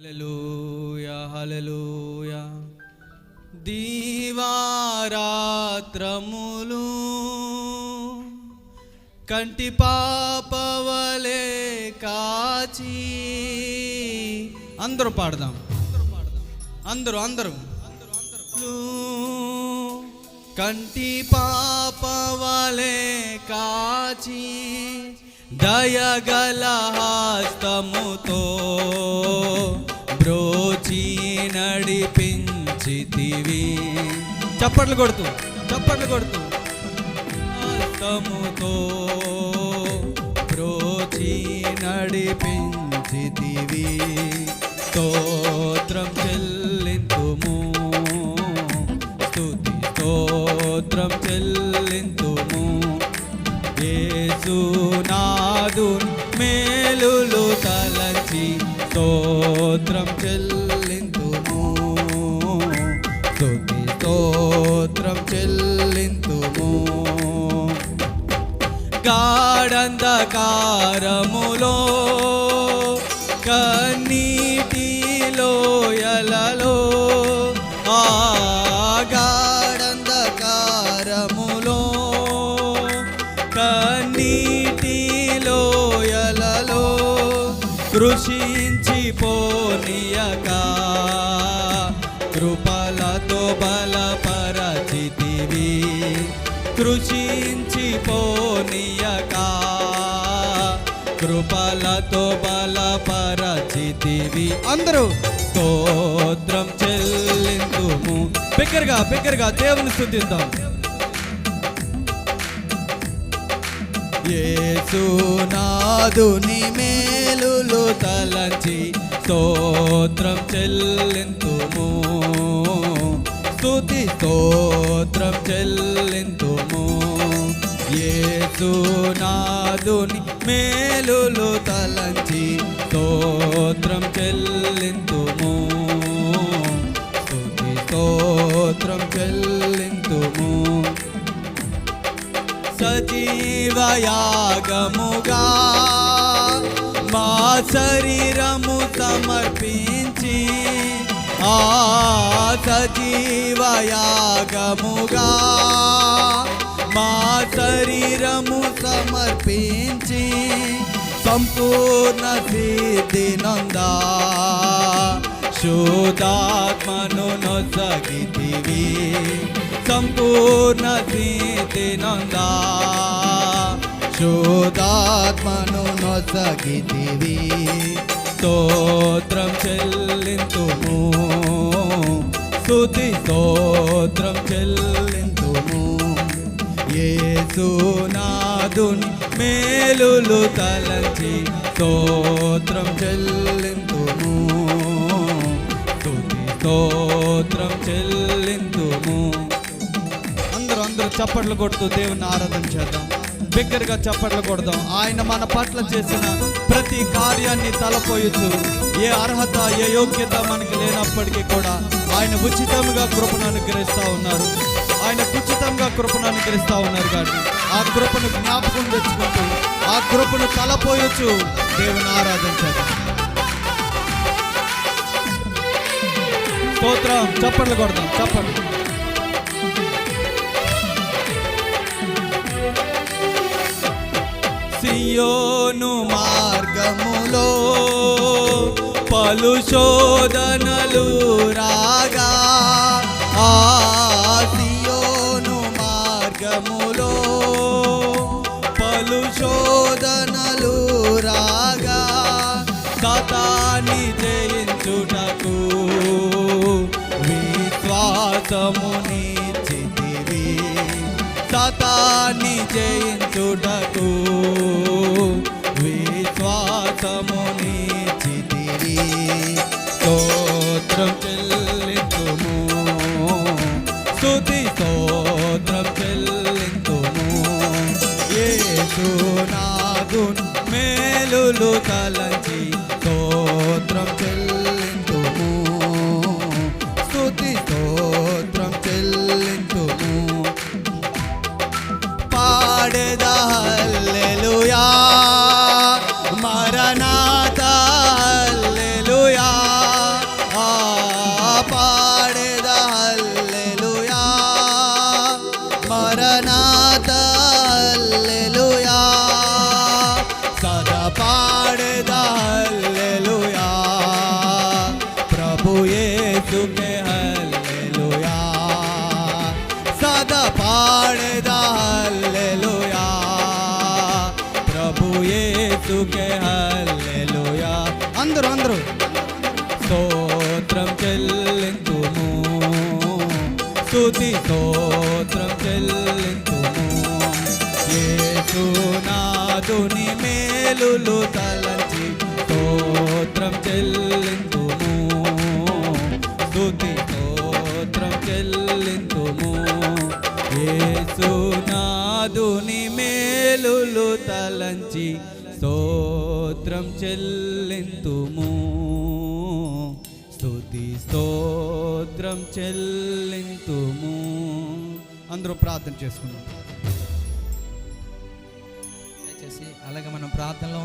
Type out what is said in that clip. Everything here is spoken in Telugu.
హలలుయా హల్లెలూయా దీవారాత్రములు కంటి పాపవలే కాచి. అందరూ పాడదాం. అందరూ అందరూ. కంటి పాపవలే కాచి. దయగల హస్తముతో. బ్రోచి నడిపించితివి. చప్పట్లు కొడుతూ చప్పట్లు కొడుతూ. హస్తముతో బ్రోచి నడిపించితివి. స్తోత్రం చెల్లింతుము స్తుతి స్తోత్రం చెల్లింతుము. యేసునాదుని మేలులు స్తోత్రం చెల్లింతుము స్తుతి స్తోత్రం చెల్లింతుము గాఢంధకారములో కన్నీటిలో ఎలలో ఆ కృపలతో బలపరచితివి. కృషించి పోనీయక. కృపలతో బలపరచితివి. అందరూ స్తోత్రం చెల్లిందుము బిగ్గరగా బిగ్గరగా దేవుని స్థుతిద్దాం. యేసునాదుని మేలులు తలంచి స్తోత్రం చెల్లింతుము. స్తుతి స్తోత్రం చెల్లింతుము. యేసునాదుని మేలులు తలంచి స్తోత్రం చెల్లింతుము. స్తుతి స్తోత్రం చెల్లింతుము. సజీవయాగముగా మా శరీరము సమర్పించి ఆ సజీవయాగముగా మా శరీరము సమర్పించి సంపూర్ణ సిద్ధినందా శోధాత్మను నొసగితివి. సంపూర్ణ స్థితి నందా శోధాత్మను నొసగితివి. స్తోత్రం చెల్లింతుము. స్తుతి స్తోత్రం చెల్లింతుము. యేసునాదుని మేలులు తలంచి స్తోత్రం చెల్లింతుము. స్తుతి స్తోత్రం చెల్లింతుము. అందరూ చప్పట్లు కొడుతూ దేవుని ఆరాధన చేద్దాం. బిగ్గరగా చప్పట్లు కొడదాం. ఆయన మన పట్ల చేసిన ప్రతి కార్యాన్ని తలపోయొచ్చు. ఏ అర్హత ఏ యోగ్యత మనకి లేనప్పటికీ కూడా ఆయన ఉచితంగా కృపను అనుగ్రహిస్తూ ఉన్నారు. ఆయన ఉచితంగా కృపను అనుగ్రహిస్తూ ఉన్నారు కానీ ఆ కృపను జ్ఞాపకం తెచ్చుకుంటూ ఆ కృపను తలపోయొచ్చు. దేవుని ఆరాధన చేద్దాం. స్తోత్రం. చప్పట్లు కొడదాం. చప్పట్లు. సియోను మార్గములో పలు శోధనలు రాగా ఆ సియోను మార్గములో పలు శోధనలు రాగా సతాని జయించుటకు విశ్వాసముని సతాన్ని జయించుటకు విశ్వాసము నిచ్చితివి స్తోత్రం చెల్లింతుము. స్తుతి స్తోత్రం చెల్లింతుము. యేసునాథున్ మేలులు తలంచి స్తోత్రం చెల్లి పాడేదా హల్లెలూయా. మరణాత హల్లెలూయా. సదా పాడేదా? హల్లెలూయా. ప్రభు యేసుకే హల్లెలూయా. సదా పాడేదా? హల్లెలూయా. ప్రభు యేసుకే హల్లెలూయా. అందరూ అందరూ. స్థుతి స్తోత్రం చెల్లింతుము యేసునాథుని మేలులు తలంచి స్తోత్రం చెల్లింతుము స్థుతి స్తోత్రం చెల్లింతుము యేసునాథుని మేలులు తలంచి స్తోత్రం చెల్లింతుము స్తోత్రం చెల్లింతుము. అందరూ ప్రార్థన చేసుకుందాం. దయచేసి అలాగే మనం ప్రార్థనలో